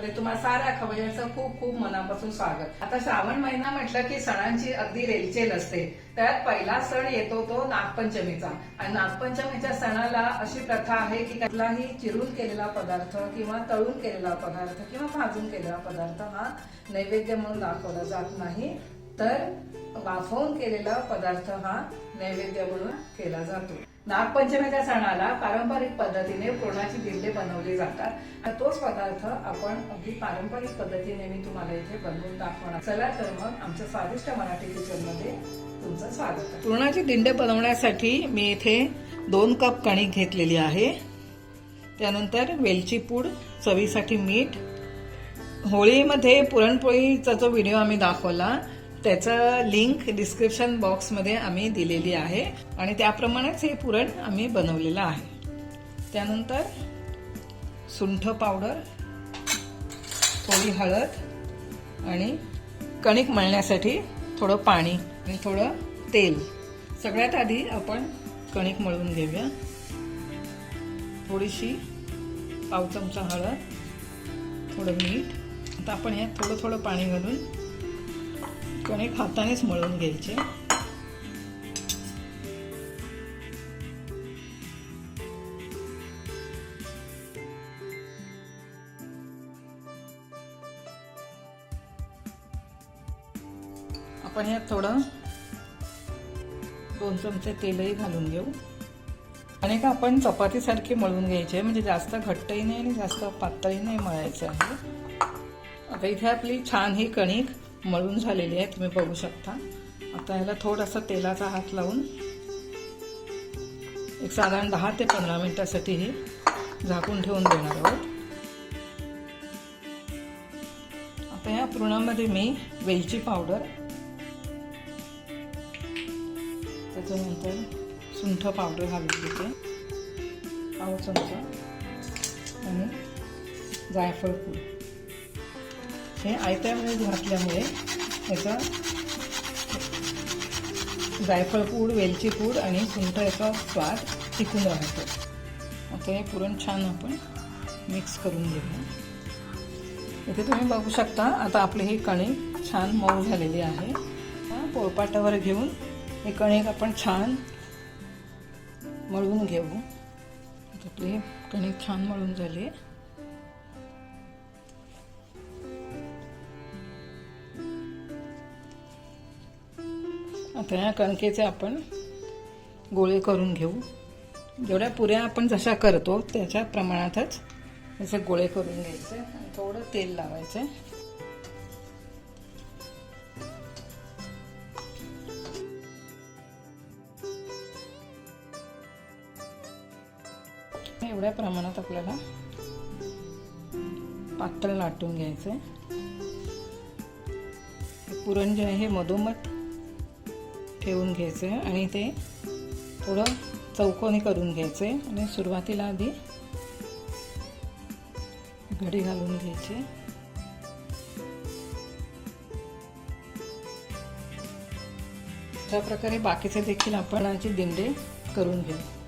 मध्ये तुम्हाला साऱ्या खवय्यांचं खूप खूप मनापासून स्वागत. आता श्रावण महिना म्हटलं की सणांची अगदी रेलचेल असते. त्यात पहिला सण येतो तो नागपंचमीचा. आणि नागपंचमीच्या सणाला अशी प्रथा आहे की कुठलाही चिरून केलेला पदार्थ किंवा तळून केलेला पदार्थ किंवा भाजून केलेला पदार्थ हा नैवेद्य म्हणून दाखवला जात नाही. तर वाफवून केलेला पदार्थ हा नैवेद्य म्हणून केला जातो. नागपंचमीच्या सणाला पारंपरिक पद्धतीने पुरणाची दिंडे बनवली जातात. आणि तोच पदार्थ आपण अगदी पारंपरिक पद्धतीने मी तुम्हाला इथे बनवून दाखवणार. चला तर मग आमच्या स्वादिष्ट मराठी किचनमध्ये तुमचं स्वागत पुरणाची दिंडे बनवण्यासाठी मी इथे दोन कप कणिक घेतलेली आहे. त्यानंतर वेलची पूड चवीसाठी मीठ. होळीमध्ये पुरणपोळीचा जो व्हिडिओ आम्ही दाखवला त्याचं लिंक डिस्क्रिप्शन बॉक्समध्ये आम्ही दिलेली आहे. आणि त्याप्रमाणेच हे पुरण आम्ही बनवलेलं आहे. त्यानंतर सुंठ पावडर थोडी हळद आणि कणिक मळण्यासाठी थोडं पाणी आणि थोडं तेल. सगळ्यात आधी आपण कणिक मळून घेऊया. थोडीशी पाव चमचा हळद थोडं मीठ. आता आपण यात थोडं थोडं पाणी घालून कणिक हातानेच मळून घ्यायचे. आपण यात थोडं दोन चमचे तेलही घालून घेऊ. आणि का आपण चपातीसारखी मळून घ्यायची म्हणजे जास्त घट्टही नाही आणि जास्त पातळही नाही मळायचं आहे. आता इथे आपली छान ही कणिक मळून झालेली आहे तुम्ही बघू शकता. आता ह्याला थोडासा तेलाचा हात लावून एक साधारण दहा ते पंधरा मिनिटासाठी हे झाकून ठेवून देणार आहोत. आता या पुरणामध्ये मी वेलची पावडर त्याच्यानंतर सुंठ पावडर घालून घेते. पाव चमचा आणि जायफळ पूड. हे आयत्या वेळेस घातल्यामुळे याचा जायफळ पूड वेलची पूड आणि सुंठ याचा स्वाद टिकून राहतो. आता हे पुरण छान आपण मिक्स करून घेऊया. इथे तुम्ही बघू शकता आता आपली ही कणिक छान मऊ झालेली आहे. पोळपाटावर घेऊन हे कणिक आपण छान मळून घेऊ. आपली कणिक छान मळून झाली आता ह्या कणकेचे आपण गोळे करून घेऊ. जेवढ्या पुऱ्या आपण जशा करतो त्याच्या प्रमाणातच त्याचे गोळे करून घ्यायचे आणि थोडं तेल लावायचं. एवढ्या प्रमाणात आपल्याला पातळ लाटून घ्यायचं. पुरण जे आहे मधोमध ठेवून घ्यायचं आणि ते थोडं चौकोनी करून घ्यायचे आणि सुरुवातीला आधी घडी घालून घ्यायचे. अशा प्रकारे बाकीचे देखील आपण दिंडे करून घेऊ.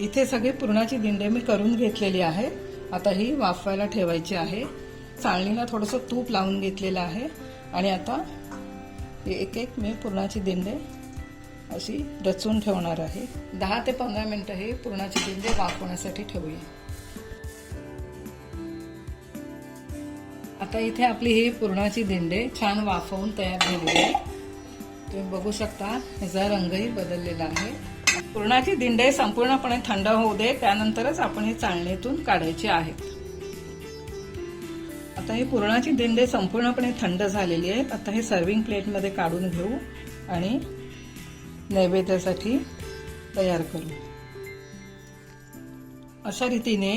इथे सगळी पुरणाची दिंडे मी करून घेतलेली आहे. आता ही वाफवायला ठेवायची आहे. चाळणीला थोडंसं तूप लावून घेतलेलं आहे. आणि आता एक एक मी पुरणाची दिंडे अशी रचून ठेवणार आहे. दहा ते पंधरा मिनटं हे पुरणाची दिंडे वाफवण्यासाठी ठेवूया. आता इथे आपली ही पुरणाची दिंडे छान वाफवून तयार झालेली आहे. तुम्ही बघू शकता ह्याचा रंगही बदललेला आहे. पुरणाची दिंडे संपूर्णपणे थंड होऊ दे त्यानंतरच आपण ही चाळणीतून काढायची आहेत. आता ही पुरणाची दिंडे संपूर्णपणे थंड झालेली आहेत. आता हे सर्विंग प्लेटमध्ये काढून घेऊ आणि नैवेद्यासाठी तयार करू. अशा रीतीने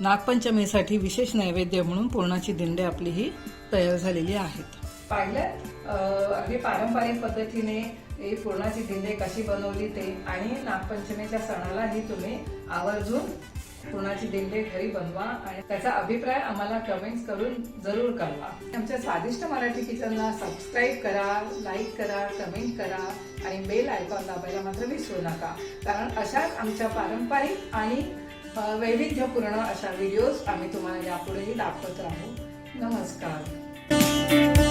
नागपंचमीसाठी विशेष नैवेद्य म्हणून पुरणाची दिंडे आपली ही तयार झालेली आहेत. पाहिलं अगदी पारंपरिक पद्धतीने ही पुरणाची दिंडे कशी बनवली ते आणि नागपंचमीच्या सणालाही तुम्ही आवर्जून पुरणाची दिंडे घरी बनवा आणि त्याचा अभिप्राय आम्हाला कमेंट्स करून जरूर कळवा. आमच्या स्वादिष्ट मराठी किचनला सबस्क्राईब करा लाईक करा कमेंट करा आणि बेल आयकॉन दाबायला मात्र विसरू नका. कारण अशाच आमच्या पारंपरिक आणि वैविध्यपूर्ण अशा व्हिडिओज आम्ही तुम्हाला यापुढेही दाखवत राहू. नमस्कार.